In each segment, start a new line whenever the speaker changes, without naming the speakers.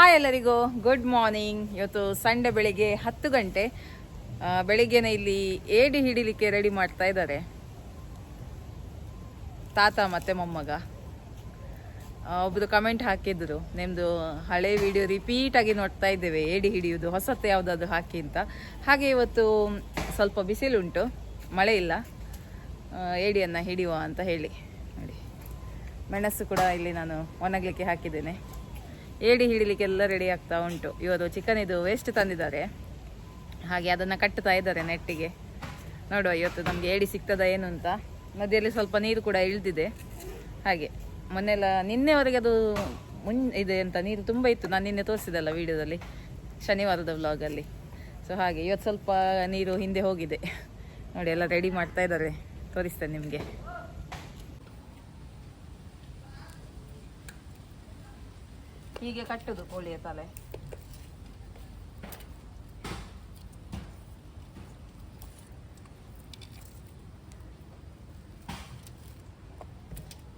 Hi ಎಲ್ಲರಿಗೂ. Good morning ಇವತ್ತು Sunday ಬೆಳಿಗ್ಗೆ ಹತ್ತು ಗಂಟೆ. ಬೆಳಿಗ್ಗೆನೆ ಇಲ್ಲಿ ಏಡಿ ಹಿಡಿಲಿಕ್ಕೆ ರೆಡಿ ಮಾಡ್ತಾ ಇದ್ದಾರೆ. ತಾತ ಮತ್ತೆ ಮೊಮ್ಮಗ. ಒಬ್ಬರು ಕಮೆಂಟ್ ಹಾಕಿದ್ರು. ನಿಮ್ಮದು ಹಳೆ ವಿಡಿಯೋ ರಿಪೀಟ್ ಆಗಿ ನೋಡ್ತಾ ಇದ್ದೇವೆ. ಏಡಿ ಹಿಡಿಯೋದು ಹೊಸತ್ತು ಯಾವುದಾದ್ರು ಹಾಕಿ ಅಂತ. ಹಾಗೆ ಇವತ್ತು ಸ್ವಲ್ಪ ಬಿಸಿಲುಂಟು. ಮಳೆ ಇಲ್ಲ. ಏಡಿಯನ್ನು ಹಿಡಿಯುವ ಅಂತ ಹೇಳಿ. ನೋಡಿ. ಮೆಣಸು ಕೂಡ ಇಲ್ಲಿ ನಾನು ಒಣಗಲಿಕ್ಕೆ ಹಾಕಿದ್ದೇನೆ. ಏಡಿ ಹಿಡಿಲಿಕ್ಕೆಲ್ಲ ರೆಡಿ ಆಗ್ತಾ ಉಂಟು. ಇವರು ಚಿಕನ್ ಇದು ವೇಸ್ಟ್ ತಂದಿದ್ದಾರೆ. ಹಾಗೆ ಅದನ್ನು ಕಟ್ಟುತ್ತಾ ಇದ್ದಾರೆ ನೆಟ್ಟಿಗೆ. ನೋಡುವ ಇವತ್ತು ನಮಗೆ ಏಡಿ ಸಿಗ್ತದ ಏನು ಅಂತ. ನದಿಯಲ್ಲಿ ಸ್ವಲ್ಪ ನೀರು ಕೂಡ ಇಳಿದಿದೆ. ಹಾಗೆ ಮೊನ್ನೆಲ್ಲ ನಿನ್ನೆವರೆಗೆ ಅದು ಮುನ್, ಇದೆ ಅಂತ ನೀರು ತುಂಬ ಇತ್ತು. ನಾನು ನಿನ್ನೆ ತೋರಿಸಿದಲ್ಲ ವಿಡಿಯೋದಲ್ಲಿ, ಶನಿವಾರದ ವ್ಲಾಗಲ್ಲಿ ಸೊ ಹಾಗೆ ಇವತ್ತು ಸ್ವಲ್ಪ ನೀರು ಹಿಂದೆ ಹೋಗಿದೆ. ನೋಡಿ ಎಲ್ಲ ರೆಡಿ ಮಾಡ್ತಾ ಇದ್ದಾರೆ. ತೋರಿಸ್ತೇನೆ ನಿಮಗೆ. ಹೀಗೆ ಕಟ್ಟುದು ಕೋಳಿಯ ತಲೆ.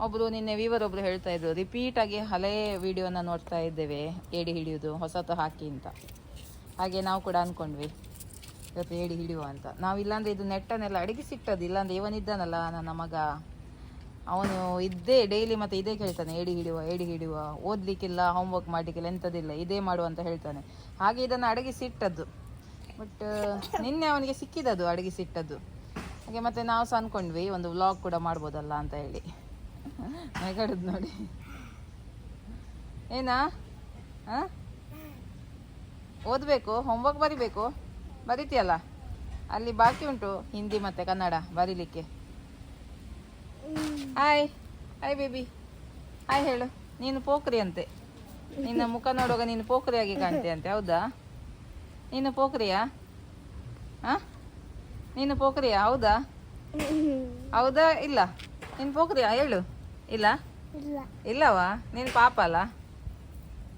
ಒಬ್ರು ನಿನ್ನೆ ವಿವರ್ ಒಬ್ರು ಹೇಳ್ತಾ ಇದ್ರು ರಿಪೀಟ್ ಆಗಿ ಹಳೆ ವಿಡಿಯೋನ ನೋಡ್ತಾ ಇದ್ದೇವೆ, ಏಡಿ ಹಿಡಿಯೋದು, ಹೊಸತು ಹಾಕಿ ಅಂತ. ಹಾಗೆ ನಾವು ಕೂಡ ಅನ್ಕೊಂಡ್ವಿ, ಇವತ್ತು ಏಡಿ ಹಿಡಿಯುವ ಅಂತ. ನಾವು ಇಲ್ಲಾಂದ್ರೆ ಇದು ನೆಟ್ಟನ್ನೆಲ್ಲ ಅಡಗಿಸಿಟ್ಟದು ಇಲ್ಲಾಂದ್ರೆ ಇವನಿದ್ದಾನಲ್ಲ ನನ್ನ ಮಗ. ಅವನು ಇದ್ದೇ ಡೈಲಿ ಮತ್ತೆ ಇದೇ ಕೇಳ್ತಾನೆ, ಏಡಿ ಹಿಡಿಯುವ ಏಡಿ ಹಿಡಿಯುವ, ಓದ್ಲಿಕ್ಕಿಲ್ಲ ಹೋಮ್ವರ್ಕ್ ಮಾಡಲಿಕ್ಕಿಲ್ಲ ಎಂಥದಿಲ್ಲ ಇದೇ ಮಾಡುವ ಅಂತ ಹೇಳ್ತಾನೆ. ಹಾಗೆ ಇದನ್ನು ಅಡಗಿಸಿಟ್ಟದ್ದು ಬಟ್ ನಿನ್ನೆ ಅವನಿಗೆ ಸಿಕ್ಕಿದದು ಅಡಗಿಸಿಟ್ಟದ್ದು ಹಾಗೆ ಮತ್ತೆ ನಾವು ಸಹ ಅನ್ಕೊಂಡ್ವಿ, ಒಂದು ವ್ಲಾಗ್ ಕೂಡ ಮಾಡ್ಬೋದಲ್ಲ ಅಂತ ಹೇಳಿ. ನೆಗಡದ್ ನೋಡಿ. ಏನಾ? ಓದ್ಬೇಕು ಓದಬೇಕು ಹೋಮ್ವರ್ಕ್ ಬರಿಬೇಕು. ಬರಿತೀಯಲ್ಲ? ಅಲ್ಲಿ ಬಾಕಿ ಉಂಟು, ಹಿಂದಿ ಮತ್ತೆ ಕನ್ನಡ ಬರೀಲಿಕ್ಕೆ. ಹಾಯ್ ಹಾಯ್ ಬೇಬಿ ಹಾಯ್ ಹೇಳು. ನೀನು ಪೋಖ್ರಿ ಅಂತೆ. ನಿನ್ನ ಮುಖ ನೋಡುವಾಗ ನೀನು ಪೋಖ್ರಿಯಾಗಿ ಕಾಣ್ತೆ ಅಂತೆ ಹೌದಾ? ನೀನು ಪೋಖ್ರಿಯಾ? ಹಾ? ನೀನು ಪೋಖ್ರಿಯಾ? ಹೌದಾ? ಹೌದಾ? ಇಲ್ಲ. ನೀನು ಪೋಖ್ರಿಯಾ? ಹೇಳು. ಇಲ್ಲ? ಇಲ್ಲವಾ? ನೀನು ಪಾಪ ಅಲ್ಲ?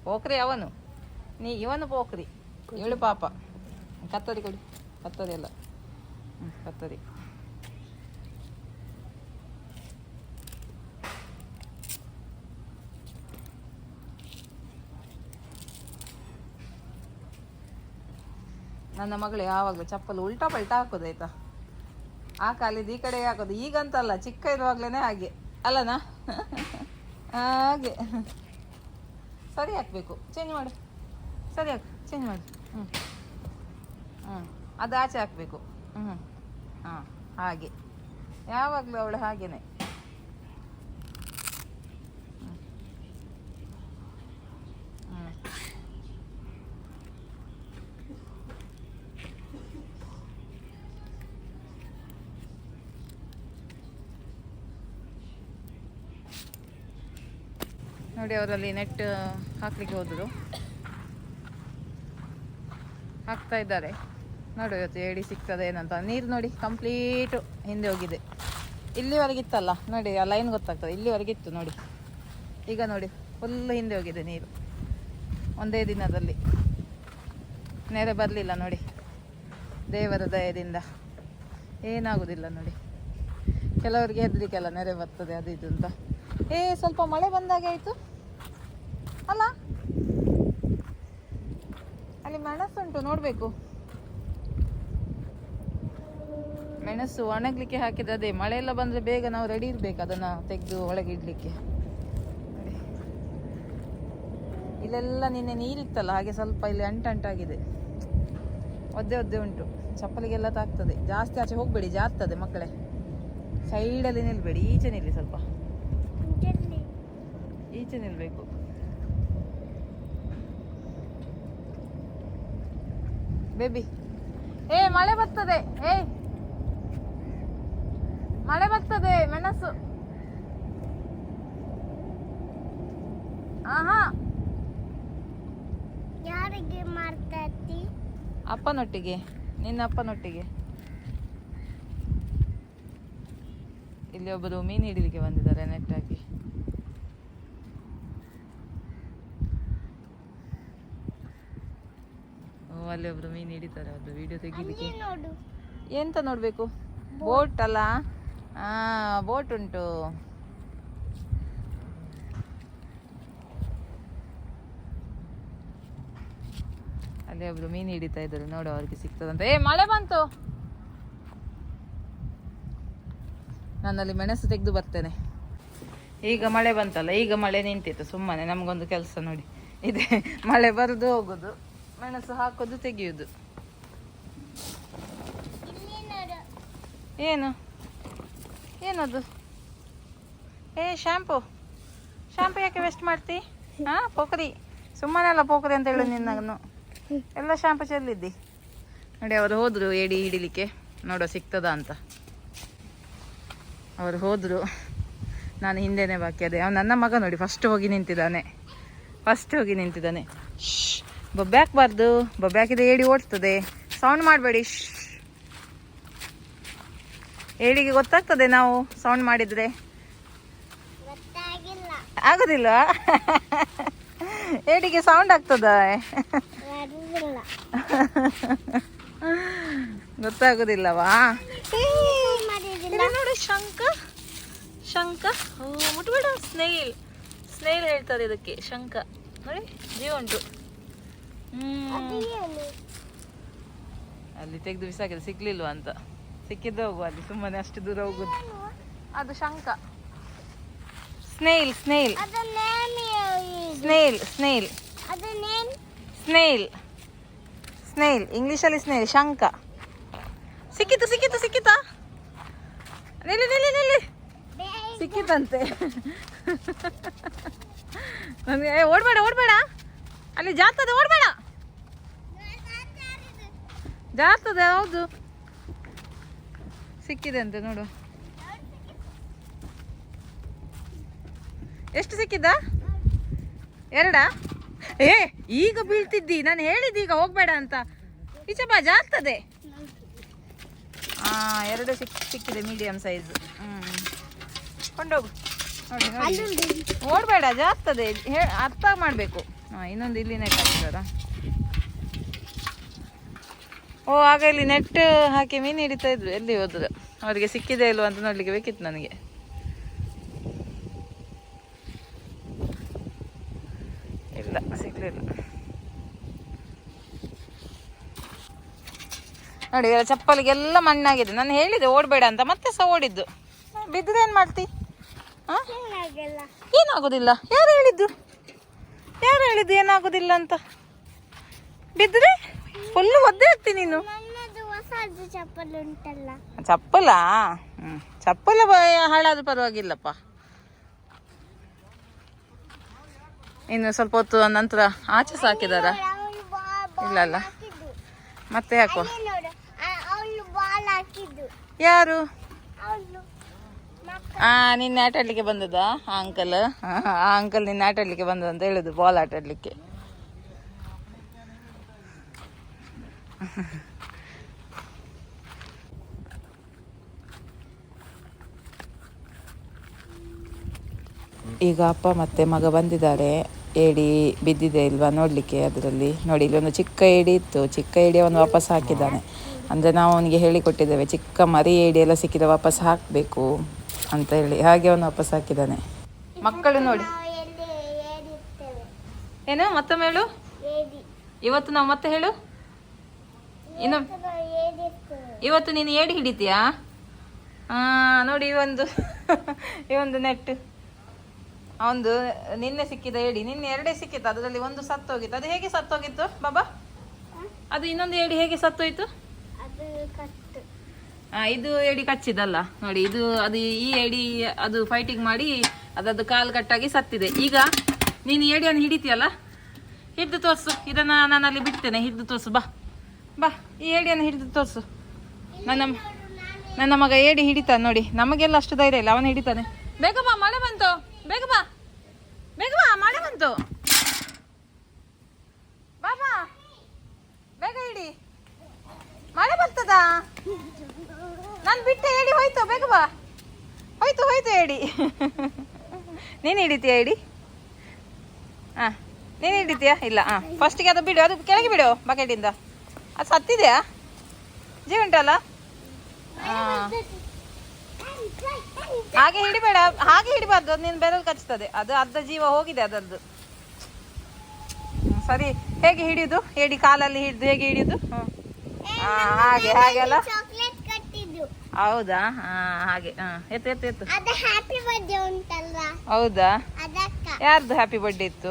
ಪೋಖ್ರಿ ಅವನು. ನೀ ಇವನು ಪೋಖ್ರಿ. ಹೇಳು ಪಾಪ. ಕತ್ತರಿ ಕೊಡಿ. ಕತ್ತರಿ ಅಲ್ಲ. ಹ್ಞೂ ಕತ್ತರಿ. ನನ್ನ ಮಗಳು ಯಾವಾಗಲೂ ಚಪ್ಪಲು ಉಲ್ಟಾ ಪಲ್ಟಾ ಹಾಕೋದಾಯ್ತಾ ಆ ಕಾಲಿದ್ದು ಈ ಕಡೆ ಹಾಕೋದು, ಈಗಂತಲ್ಲ, ಚಿಕ್ಕ ಇರುವಾಗ್ಲೇ ಹಾಗೆ. ಅಲ್ಲನಾ? ಹಾಗೆ. ಸರಿ ಹಾಕ್ಬೇಕು. ಚೇಂಜ್ ಮಾಡು. ಸರಿ ಹಾಕು. ಚೇಂಜ್ ಮಾಡು. ಹ್ಞೂ ಹ್ಞೂ ಅದು ಆಚೆ ಹಾಕಬೇಕು. ಹ್ಞೂ ಹಾಂ. ಹಾಗೆ. ಯಾವಾಗಲೂ ಅವಳು ಹಾಗೇನೆ. ನೋಡಿ ಅವರಲ್ಲಿ ನೆಟ್ ಹಾಕ್ಲಿಕ್ಕೆ ಹೋದರು ಹಾಕ್ತಾ ಇದ್ದಾರೆ. ನೋಡಿ ಇವತ್ತು ಏಡಿ ಸಿಗ್ತದೆ ಏನಂತ. ನೀರು ನೋಡಿ ಕಂಪ್ಲೀಟು ಹಿಂದೆ ಹೋಗಿದೆ. ಇಲ್ಲಿವರೆಗೆ ಇತ್ತಲ್ಲ, ನೋಡಿ ಆ ಲೈನ್ ಗೊತ್ತಾಗ್ತದೆ. ಇಲ್ಲಿವರೆಗೆ ಇತ್ತು ನೋಡಿ. ಈಗ ನೋಡಿ ಫುಲ್ ಹಿಂದೆ ಹೋಗಿದೆ ನೀರು. ಒಂದೇ ದಿನದಲ್ಲಿ. ನೆರೆ ಬರಲಿಲ್ಲ ನೋಡಿ. ದೇವರ ದಯದಿಂದ ಏನಾಗುದಿಲ್ಲ ನೋಡಿ. ಕೆಲವರಿಗೆ ಹೆದರಿಕೆಲ್ಲ ನೆರೆ ಬರ್ತದೆ, ಅದು ಇದು ಅಂತ. ಏ, ಸ್ವಲ್ಪ ಮಳೆ ಬಂದಾಗೆ ಆಯಿತು? ಅಲ್ಲ. ಅಲ್ಲಿ ಮೆಣಸುಂಟು ನೋಡಬೇಕು. ಮೆಣಸು ಒಣಗ್ಲಿಕ್ಕೆ ಹಾಕಿದ್ರೆ ಅದೇ ಮಳೆ ಎಲ್ಲ ಬಂದರೆ ಬೇಗ ನಾವು ರೆಡಿ ಇರ್ಬೇಕು ಅದನ್ನು ತೆಗೆದು ಒಳಗೆ ಇಡಲಿಕ್ಕೆ. ಇಲ್ಲೆಲ್ಲ ನಿನ್ನೆ ನೀರಿತ್ತಲ್ಲ ಹಾಗೆ ಸ್ವಲ್ಪ ಇಲ್ಲಿ ಅಂಟಂಟಾಗಿದೆ. ಒದ್ದೆ ಒದ್ದೆ ಉಂಟು. ಚಪ್ಪಲಿಗೆಲ್ಲ ತಾಗ್ತದೆ. ಜಾಸ್ತಿ ಆಚೆ ಹೋಗಬೇಡಿ ಜಾರ್ತದೆ ಮಕ್ಕಳೇ. ಸೈಡಲ್ಲಿ ನಿಲ್ಬೇಡಿ ಈಚೆ ನಿಲ್ಲಿ ಸ್ವಲ್ಪ. ಈಚೆ ನಿಲ್ಬೇಕು. ಬೇಬಿ ಏ ಮಳೆ ಬರ್ತದೆ. ಏ. ಮಳೆ ಬರ್ತದೆ ಮೆಣಸು. ಆಹಾ.
ಯಾರಿಗೆ
ಅಪ್ಪನೊಟ್ಟಿಗೆ ನಿನ್ನ ಅಪ್ಪನೊಟ್ಟಿಗೆ. ಇಲ್ಲಿ ಒಬ್ಬರು ಮೀನು ಹಿಡಿಲಿಕ್ಕೆ ಬಂದಿದ್ದಾರೆ ನೆಟ್ ಹಾಕಿ ಓ ಅಲ್ಲಿ ಒಬ್ರು ಮೀನು ಹಿಡಿತಾರೆ ಅದು ವಿಡಿಯೋ ತೆಗಿಲಿಕ್ಕೆ. ಎಂತ ನೋಡ್ಬೇಕು? ಬೋಟ್. ಅಲ್ಲ? ಆ ಬೋಟ್ ಉಂಟು. ಅಲ್ಲಿ ಒಬ್ರು ಮೀನ್ ಹಿಡಿತಾ ಇದ್ದಾರೆ ನೋಡು ಅವ್ರಿಗೆ ಸಿಗ್ತದಂತ. ಏ ಮಳೆ ಬಂತು! ನಾನಲ್ಲಿ ಮೆಣಸು ತೆಗೆದು ಬರ್ತೇನೆ. ಈಗ ಮಳೆ ಬಂತಲ್ಲ ಈಗ ಮಳೆ ನಿಂತಿತ್ತು ಸುಮ್ಮನೆ ನಮಗೊಂದು ಕೆಲಸ ನೋಡಿ. ಇದೆ ಮಳೆ ಬರುದು ಹೋಗುದು. ಮೆಣಸು ಹಾಕೋದು
ತೆಗೆಯುದು.
ಏನು? ಏನದು? ಏ ಶ್ಯಾಂಪು ಶ್ಯಾಂಪು ಯಾಕೆ ವೇಸ್ಟ್ ಮಾಡ್ತಿ? ಹಾ ಪೋಕರಿ. ಸುಮ್ಮನೆ ಅಲ್ಲ ಪೋಖರಿ ಅಂತ ಹೇಳು ನಿನ್ನನ್ನು. ಎಲ್ಲ ಶಾಂಪು ಚೆಲ್ಲಿದ್ದಿ. ನೋಡಿ ಅವರು ಹೋದ್ರು ಏಡಿ ಹಿಡಿಲಿಕ್ಕೆ. ನೋಡೋ ಸಿಗ್ತದ ಅಂತ. ಅವರು ಹೋದ್ರು. ನಾನು ಹಿಂದೆನೆ ಬಾಕಿ ಅದೇ. ಅವ್ನು ನನ್ನ ಮಗ ನೋಡಿ ಫಸ್ಟ್ ಹೋಗಿ ನಿಂತಿದ್ದಾನೆ. ಫಸ್ಟ್ ಹೋಗಿ ನಿಂತಿದ್ದಾನೆ. ಬೊಬ್ಬೆ ಹಾಕ್ಬಾರ್ದು ಬೊಬ್ಬೆ ಹಾಕಿದ್ರೆ ಏಡಿ ಓಡ್ತದೆ. ಸೌಂಡ್ ಮಾಡಬೇಡಿ. ಏಡಿಗೆ ಗೊತ್ತಾಗ್ತದೆ ನಾವು ಸೌಂಡ್ ಮಾಡಿದ್ರೆ. ಆಗೋದಿಲ್ಲ. ಏಡಿಗೆ ಸೌಂಡ್ ಆಗ್ತದ. ಗೊತ್ತಾಗೋದಿಲ್ಲವಾ? ನೋಡಿ ಶಂಕ ಶಂಕ ಮುಟ್ಬೇಡ ಸ್ನೇಹಿಲ್. ಸ್ನೇಹಿಲ್ ಹೇಳ್ತಾರೆ ಇದಕ್ಕೆ ಶಂಕ ನೋಡಿ ಜೀವ ಉಂಟು ಅಲ್ಲಿ ತೆಗೆದು ಬಿಸಾಕಿದ್ರೆ ಸಿಗ್ಲಿಲ್ವಾ ಅಂತ. ಸಿಕ್ಕಿದ್ದು ಹೋಗುವ ಅಲ್ಲಿ ಸುಮ್ಮನೆ ಅಷ್ಟು ದೂರ ಹೋಗುದು. ಅದು ಶಂಕ snail snail.
Snail snail
snail snail.
ಅದು ನೇಮ್?
ಸ್ನೇಲ್. ಸ್ನೇಹಿಲ್ ಇಂಗ್ಲೀಷಲ್ಲಿ ಸ್ನೇಲ್ ಶಂಕ ಸಿಕ್ಕಿತು ಸಿಕ್ಕಿತು ಸಿಕ್ಕಿತಾ? ನಿಲ್ಲಿ ನಿಲ್ಲಿ ನಿಲ್ಲಿ. ಸಿಕ್ಕಿತಂತೆ. ನನಗೆ ಓಡ್ಬೇಡ ಓಡ್ಬೇಡ. ಅಲ್ಲಿ ಜಾತ್ರೆ ಓಡ್ಬೇಡ. ಜಾರ್ತದೆ ಹೌದು ಸಿಕ್ಕಿದೆ ಅಂತೆ ನೋಡು. ಎಷ್ಟು ಸಿಕ್ಕಿದ್ದ ಎರಡಾ? ಏ ಈಗ ಬೀಳ್ತಿದ್ದಿ. ನಾನು ಹೇಳಿದ್ದೆ ಈಗ ಹೋಗ್ಬೇಡ ಅಂತ. ಈಚೆ ಬಾ ಜಾರ್ತದೆ ಹಾ ಎರಡು ಸಿಕ್ ಸಿಕ್ಕಿದೆ ಮೀಡಿಯಂ ಸೈಜ್ ಹ್ಮ್. ಕೊಂಡೋಗು. ನೋಡಿ ನೋಡಿ. ಓಡಬೇಡ ಜಾಸ್ತದೆ ಹೇ ಅರ್ಥ ಮಾಡಬೇಕು. ಹಾಂ ಇನ್ನೊಂದು ಇಲ್ಲಿನೇ ನೆಟ್ ಹಾಕಿದಾರ ಓ ಆಗ ಇಲ್ಲಿ ನೆಟ್ ಹಾಕಿ ಮೀನು ಹಿಡಿತಾ ಇದ್ರು ಎಲ್ಲಿ ಹೋದ್ರು. ಅವರಿಗೆ ಸಿಕ್ಕಿದೆ ಇಲ್ವಾ ಅಂತ ನೋಡ್ಲಿಕ್ಕೆ ಬೇಕಿತ್ತು ನನಗೆ. ಇಲ್ಲ ಸಿಗ್ಲಿಲ್ಲ ನೋಡಿ ಇವರ ಚಪ್ಪಲಿಗೆಲ್ಲ ಮಣ್ಣಾಗಿದೆ. ನಾನು ಹೇಳಿದೆ ಓಡಬೇಡ ಅಂತ ಮತ್ತೆ ಸಹ ಓಡಿದ್ದು. ಬಿದ್ದರೆ ಏನು ಮಾಡ್ತಿ? ಏನಾಗೋದಿಲ್ಲ? ಯಾರು ಹೇಳಿದ್ದು? ಯಾರು ಹೇಳಿದ್ದು ಏನಾಗೋದಿಲ್ಲ ಅಂತ? ಬಿದ್ದರೆ ಫುಲ್ಲು ಒದ್ದೆ ಆಗ್ತೀನಿ ನೀನು.
ಚಪ್ಪಲಿ ಉಂಟಲ್ಲ.
ಚಪ್ಪಲ? ಹ್ಞೂ ಚಪ್ಪಲ ಬ- ಹಾಳಾದ ಪರವಾಗಿಲ್ಲಪ್ಪ. ಇನ್ನು ಸ್ವಲ್ಪ ಹೊತ್ತು ನಂತರ ಆಚೆ ಸಾಕಿದಾರ? ಇಲ್ಲ ಅಲ್ಲ ಮತ್ತೆ
ಯಾಕೋ
ಯಾರು? ಆ ನಿನ್ನೆ ಆಟಾಡ್ಲಿಕ್ಕೆ ಬಂದದ ಆ ಅಂಕಲ್? ಆ ಅಂಕಲ್ ನಿನ್ನೆ ಆಟಾಡ್ಲಿಕ್ಕೆ ಬಂದದ ಅಂತ ಹೇಳುದು ಬಾಲ್ ಆಟ ಈಗ ಅಪ್ಪ ಮತ್ತೆ ಮಗ ಬಂದಿದ್ದಾರೆ. ಏಡಿ ಬಿದ್ದಿದೆ ಇಲ್ವಾ ನೋಡಲಿಕ್ಕೆ ಅದರಲ್ಲಿ. ನೋಡಿ ಇಲ್ಲಿ ಒಂದು ಚಿಕ್ಕ ಏಡಿ ಇತ್ತು. ಚಿಕ್ಕ ಏಡಿ ಅವನು ವಾಪಸ್ ಹಾಕಿದ್ದಾನೆ. ಅಂದರೆ ನಾವು ಅವನಿಗೆ ಹೇಳಿಕೊಟ್ಟಿದ್ದೇವೆ ಚಿಕ್ಕ ಮರಿ ಏಡಿ ಎಲ್ಲ ಸಿಕ್ಕಿದ ವಾಪಸ್ ಹಾಕಬೇಕು ಅಂತ ಹೇಳಿ. ಹಾಗೆ ಅವನು ವಾಪಸ್ ಹಾಕಿದ್ದಾನೆ. ಮಕ್ಕಳು ನೋಡಿ. ಏನು ಮತ್ತೊಮ್ಮೆ ಹೇಳು? ಇವತ್ತು ನಾವು ಮತ್ತೆ ಹೇಳು? ಇನ್ನು ಇವತ್ತು ನೀನು ಏಡಿ ಹಿಡಿತೀಯಾ? ಆ, ನೋಡಿ ಈ ಒಂದು ಈ ಒಂದು ನೆಟ್ ಒಂದು ನಿನ್ನೆ ಸಿಕ್ಕಿದ ಏಡಿ ನಿನ್ನೆ ಎರಡೇ ಸಿಕ್ಕಿತ್ತು ಅದರಲ್ಲಿ ಒಂದು ಸತ್ತೋಗಿತ್ತು. ಅದು ಹೇಗೆ ಸತ್ತೋಗಿತ್ತು ಬಾಬಾ? ಅದು ಇನ್ನೊಂದು ಏಡಿ ಹೇಗೆ ಸತ್ತೋಯ್ತು? ಇದು ಏಡಿ ಕಚ್ಚಿದಲ್ಲ. ನೋಡಿ ಇದು ಅದು ಈ ಏಡಿ ಅದು ಫೈಟಿಂಗ್ ಮಾಡಿ ಅದದ್ದು ಕಾಲು ಕಟ್ಟಾಗಿ ಸತ್ತಿದೆ. ಈಗ ನೀನು ಏಡಿಯನ್ನು ಹಿಡಿತೀಯಲ್ಲ? ಹಿಡಿದು ತೋರಿಸು. ಇದನ್ನ ನಾನು ಅಲ್ಲಿ ಬಿಡ್ತೇನೆ. ಹಿಡಿದು ತೋರಿಸು. ಬಾ. ಬಾ, ಈ ಏಡಿಯನ್ನು ಹಿಡಿದು ತೋರಿಸು. ನನ್ನ ನನ್ನ ಮಗ ಏಡಿ ಹಿಡಿತಾನೆ ನೋಡಿ, ನಮಗೆಲ್ಲ ಅಷ್ಟು ಧೈರ್ಯ ಇಲ್ಲ, ಅವನು ಹಿಡಿತಾನೆ. ಬೇಗ ಬಾ, ಮಳೆ ಬಂತು. ಬೇಗ ಬಾ. ಬೇಗ ಬಾ, ಮಳೆ ಬಂತು. ಬಾ ಬಾ. ಬೇಗ ಹಿಡಿ. ಮಳೆ ಬರ್ತದಾ? ನಾನು ಬಿಟ್ಟೆ ಹೇಳಿ ಹೋಯ್ತು, ಬೇಗ ಬಾ. ಹೋಯ್ತು ಹೋಯ್ತು ಹೇಳಿ ನೀನು ಹಿಡಿತೀಯ ಹೇಳಿ ಹಾಂ ನೀನು ಹಿಡಿತೀಯಾ? ಇಲ್ಲ ಹಾಂ ಫಸ್ಟಿಗೆ ಅದು ಬಿಡು, ಅದು ಕೆಳಗೆ ಬಿಡು ಬಕೆಟಿಂದ ಅದು ಸತ್ತಿದೆಯಾ? ಜೀವ ಉಂಟಲ್ಲ ಹಾಗೆ ಹಿಡಿಬೇಡ ಹಾಗೆ ಹಿಡಿಬಾರ್ದು ಅದು ನೀನು ಬೆರಲ್ ಕಚ್ತದೆ. ಅದು ಅರ್ಧ ಜೀವ ಹೋಗಿದೆ ಅದರದ್ದು. ಸರಿ ಹೇಗೆ ಹಿಡಿಯುದು? ಹೇಳಿ ಕಾಲಲ್ಲಿ ಹಿಡಿದು ಹೇಗೆ ಹಿಡಿಯುದು? ಹಾಗೆ
ಹಾಗೆ ಅಲ್ಲ?
ಹೌದಾ? ಹಾ ಹಾಗೆ ಎತ್ತು ಎತ್ತು ಎತ್ತು. ಹೌದಾ? ಯಾರ್ದು ಹ್ಯಾಪಿ ಬರ್ಡೇ ಇತ್ತು?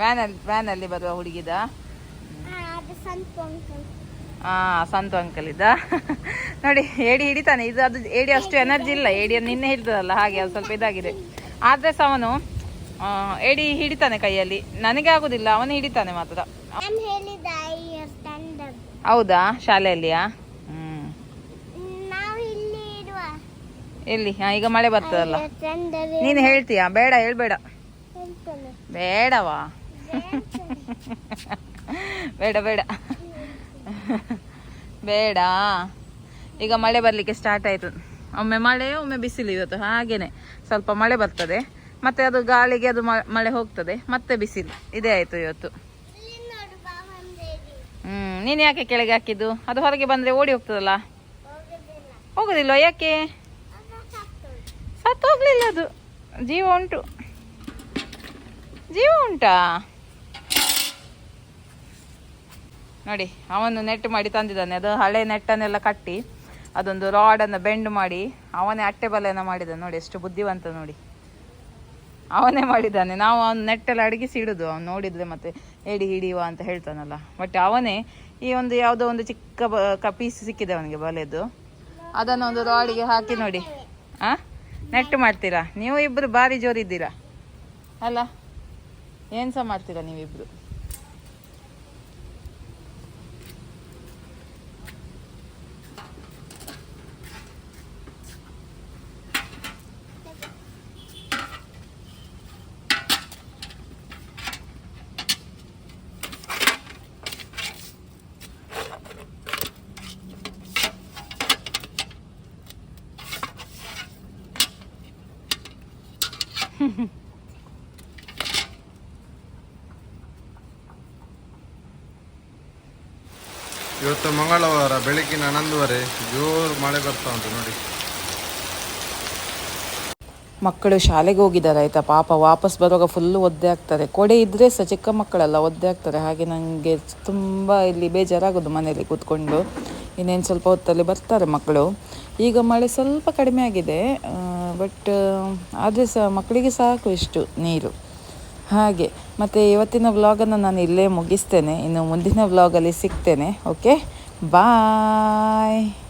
ವ್ಯಾನಲ್ಲಿ ವ್ಯಾನಲ್ಲಿ ಬರುವ ಹುಡುಗಿದ? ಹಾ ಸಂತು ಅಂಕಲ್ ಇದ್ದ? ನೋಡಿ ಏಡಿ ಹಿಡಿತಾನೆ. ಇದು ಅದು ಏಡಿ ಅಷ್ಟು ಎನರ್ಜಿ ಇಲ್ಲ. ಏಡಿಯನ್ನು ನಿನ್ನೆ ಹಿಡಿದಲ್ಲ ಹಾಗೆ ಅದು ಸ್ವಲ್ಪ ಇದಾಗಿದೆ. ಆದ್ರೆ ಸಹ ಅವನು ಆ, ಏಡಿ ಹಿಡಿತಾನೆ ಕೈಯಲ್ಲಿ. ನನಗೆ ಆಗುದಿಲ್ಲ ಅವನು ಹಿಡಿತಾನೆ ಮಾತ್ರ. ಹೌದಾ? ಶಾಲೆಯಲ್ಲಿಯಾ? ಎಲ್ಲಿ? ಹಾ ಈಗ ಮಳೆ ಬರ್ತದಲ್ಲ. ನೀನ್ ಹೇಳ್ತೀಯಾ? ಬೇಡ ಹೇಳ್ಬೇಡ. ಬೇಡವಾ? ಬೇಡ ಬೇಡ. ಬೇಡ. ಈಗ ಮಳೆ ಬರಲಿಕ್ಕೆ ಸ್ಟಾರ್ಟ್ ಆಯಿತು. ಒಮ್ಮೆ ಮಳೆ, ಒಮ್ಮೆ ಬಿಸಿಲು ಇವತ್ತು. ಹಾಗೇನೆ. ಸ್ವಲ್ಪ ಮಳೆ ಬರ್ತದೆ. ಮತ್ತೆ ಅದು ಗಾಳಿಗೆ ಅದು ಮಳೆ ಹೋಗ್ತದೆ. ಮತ್ತೆ ಬಿಸಿಲು. ಇದೇ ಆಯಿತು ಇವತ್ತು. ಹ್ಞೂ ನೀನು ಯಾಕೆ ಕೆಳಗೆ ಹಾಕಿದ್ದು? ಅದು ಹೊರಗೆ ಬಂದರೆ ಓಡಿ ಹೋಗ್ತದಲ್ಲ?
ಹೋಗುದಿಲ್ಲ
ಯಾಕೆ? ಸತ್ತು ಹೋಗ್ಲಿಲ್ಲ ಅದು. ಜೀವ ಉಂಟು. ಜೀವ ಉಂಟಾ? ನೋಡಿ, ಅವನು ನೆಟ್ ಮಾಡಿ ತಂದಿದ್ದಾನೆ. ಅದು ಹಳೆ ನೆಟ್ಟನ್ನೆಲ್ಲ ಕಟ್ಟಿ, ಅದೊಂದು ರಾಡನ್ನು ಬೆಂಡ್ ಮಾಡಿ, ಅವನೇ ಅಟ್ಟೆ ಬಲೆಯನ್ನು ಮಾಡಿದ್ದಾನೆ. ನೋಡಿ, ಎಷ್ಟು ಬುದ್ಧಿವಂತ ನೋಡಿ. ಅವನೇ ಮಾಡಿದ್ದಾನೆ. ನಾವು ಅವನು ನೆಟ್ಟೆಲ್ಲ ಅಡಗಿಸಿ ಇಡೋದು. ಅವ್ನು ನೋಡಿದರೆ ಮತ್ತೆ ಏಡಿ ಹಿಡಿಯುವ ಅಂತ ಹೇಳ್ತಾನಲ್ಲ. ಬಟ್ ಅವನೇ ಈ ಒಂದು ಯಾವುದೋ ಒಂದು ಚಿಕ್ಕ ಬ ಪೀಸ್ ಸಿಕ್ಕಿದೆ ಅವನಿಗೆ ಬಲೆದು. ಅದನ್ನು ಒಂದು ರಾಡಿಗೆ ಹಾಕಿ ನೋಡಿ. ಆ? ನೆಟ್ಟು ಮಾಡ್ತೀರಾ? ನೀವು ಇಬ್ಬರು ಭಾರಿ ಜೋರಿದ್ದೀರಾ? ಅಲ್ಲ ಏನು ಸಹ ಮಾಡ್ತೀರಾ ನೀವಿಬ್ರು?
ಇವತ್ತು ಮಂಗಳವಾರ ಬೆಳಗಿನ ಹನ್ನೊಂದುವರೆ ಜೋರು ಮಳೆ ಬರ್ತಾ ಉಂಟು ನೋಡಿ.
ಮಕ್ಕಳು ಶಾಲೆಗೆ ಹೋಗಿದ್ದಾರೆ ಆಯ್ತಾ? ಪಾಪ ವಾಪಸ್ ಬರುವಾಗ ಫುಲ್ಲು ಒದ್ದೆ ಆಗ್ತಾರೆ ಕೊಡೆ ಇದ್ರೆ ಸಹ ಚಿಕ್ಕ ಮಕ್ಕಳೆಲ್ಲ, ಒದ್ದೆ ಆಗ್ತಾರೆ ಹಾಗೆ ನನಗೆ ತುಂಬ ಇಲ್ಲಿ ಬೇಜಾರಾಗೋದು ಮನೆಯಲ್ಲಿ ಕೂತ್ಕೊಂಡು. ಇನ್ನೇನು ಸ್ವಲ್ಪ ಹೊತ್ತಲ್ಲಿ ಬರ್ತಾರೆ ಮಕ್ಕಳು. ಈಗ ಮಳೆ ಸ್ವಲ್ಪ ಕಡಿಮೆ ಆಗಿದೆ. ಬಟ್ ಆದರೆ ಸಹ ಮಕ್ಕಳಿಗೆ ಸಾಕು ಇಷ್ಟು ನೀರು. ಹಾಗೆ, ಮತ್ತು ಇವತ್ತಿನ ವ್ಲಾಗನ್ನು ನಾನು ಇಲ್ಲೇ ಮುಗಿಸ್ತೇನೆ. ಇನ್ನು ಮುಂದಿನ ವ್ಲಾಗಲ್ಲಿ ಸಿಗ್ತೇನೆ. ಓಕೆ? ಬಾಯ್!